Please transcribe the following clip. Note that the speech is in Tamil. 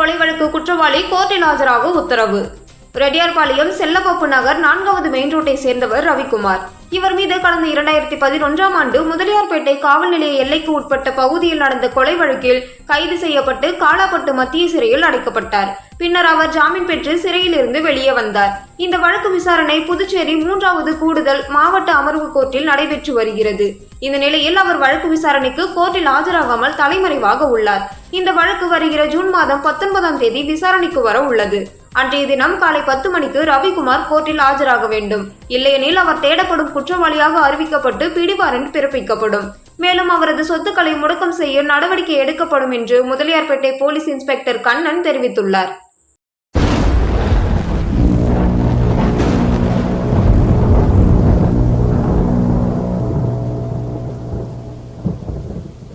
கொலை வழக்கு குற்றவாளி கோர்ட்டில் ஆஜராக உத்தரவு. ரெட்டியார்பாளையம் செல்லப்பப்பு நகர் நான்காவது மெயின் ரோட்டை சேர்ந்தவர் ரவிக்குமார். இவர் மீது கடந்த இரண்டாயிரத்தி பதினொன்றாம் ஆண்டு முதலியார்பேட்டை காவல் நிலைய எல்லைக்கு உட்பட்ட பகுதியில் நடந்த கொலை வழக்கில் கைது செய்யப்பட்டு காலாப்பட்டு மத்திய சிறையில் அடைக்கப்பட்டார். பின்னர் அவர் ஜாமீன் பெற்று சிறையில் இருந்து வெளியே வந்தார். இந்த வழக்கு விசாரணை புதுச்சேரி மூன்றாவது கூடுதல் மாவட்ட அமர்வு கோர்ட்டில் நடைபெற்று வருகிறது. இந்த நிலையில் அவர் வழக்கு விசாரணைக்கு கோர்ட்டில் ஆஜராகாமல் தலைமறைவாக உள்ளார். இந்த வழக்கு வருகிற ஜூன் மாதம் பத்தொன்பதாம் தேதி விசாரணைக்கு வர உள்ளது. அன்றைய தினம் காலை பத்து மணிக்கு ரவிக்குமார் கோர்ட்டில் ஆஜராக வேண்டும். இல்லையெனில் அவர் தேடப்படும் குற்றவாளியாக அறிவிக்கப்பட்டு பிடிவாரண்ட் பிறப்பிக்கப்படும். மேலும் அவரது சொத்துக்களை முடக்கம் செய்ய நடவடிக்கை எடுக்கப்படும் என்று முதலியார்பேட்டை போலீஸ் இன்ஸ்பெக்டர் கண்ணன் தெரிவித்துள்ளார்.